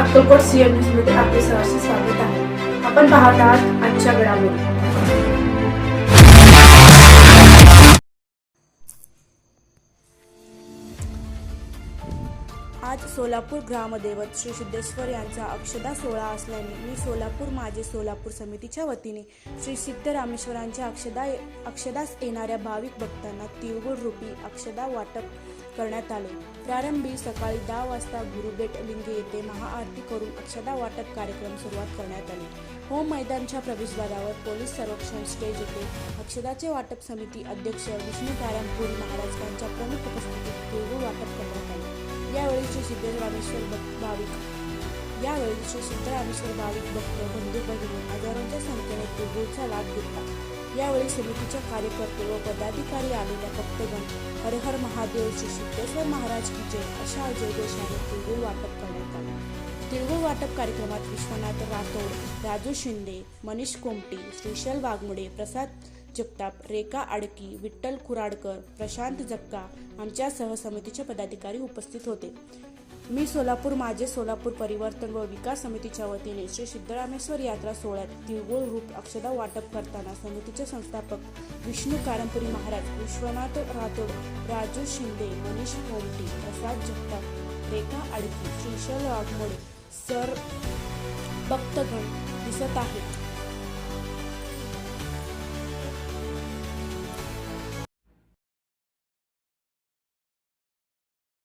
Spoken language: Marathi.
अक्कलकोट सीएम न्यूजमध्ये आपले सहर्ष स्वागत आहे. आपण पाहत आहात आजच्या घडामोडी. आज सोलापूर ग्रामदैवत श्री सिद्धेश्वर यांचा अक्षदा सोहळा असल्याने मी सोलापूर माझे सोलापूर समितीच्या वतीने श्री सिद्धरामेश्वरांच्या अक्षदा अक्षदास येणाऱ्या भाविक भक्तांना तिळगुळ रूपी अक्षदा वाटप करण्यात आले. प्रारंभी सकाळी दहा वाजता गुरुबेट लिंगे येथे महाआरती करून अक्षदा वाटप कार्यक्रम सुरुवात करण्यात आली. होम मैदानच्या प्रवेशद्वारावर पोलीस संरक्षण स्टेज येथे अक्षदाचे वाटप समिती अध्यक्ष विष्णू कारंपुरी महाराज यांच्या प्रमुख उपस्थितीत तिळगुळ वाटप करण्यात वेळीचे यावेळी रामेश्वर भक्त भाविक यावेळी श्री सिद्धरामेश्वर भाविक भक्त बंधू भगिनी हजारोंच्या संख्येने तिळगुळचा लाभ घेतला यावेळी समितीच्या कार्यकर्ते व पदाधिकारी आलेल्या भक्तगण हरहर महादेव श्री सिद्धेश्वर महाराज की जय अशा जयघोषाने तिळगुळ वाटप करण्यात आले तिळगुळ वाटप कार्यक्रमात विश्वनाथ राठोड राजू शिंदे मनीष कोमटी श्रीशल वाघमोडे प्रसाद जगताप रेखा आडकी विठ्ठल कुराडकर प्रशांत जक्का आमच्यासह समितीचे पदाधिकारी उपस्थित होते. मी सोलापूर माझे सोलापूर परिवर्तन व विकास समितीच्या वतीने श्री सिद्धरामेश्वर यात्रा सोहळ्यात तिळगुळ रूप अक्षदा वाटप करताना समितीचे संस्थापक विष्णू कारंपुरी महाराज विश्वनाथ राठोड राजू शिंदे मनीष कोमटी प्रसाद जगताप रेखा आडकी श्रीशल वाघमोडे सर भक्तगण दिसत आहेत.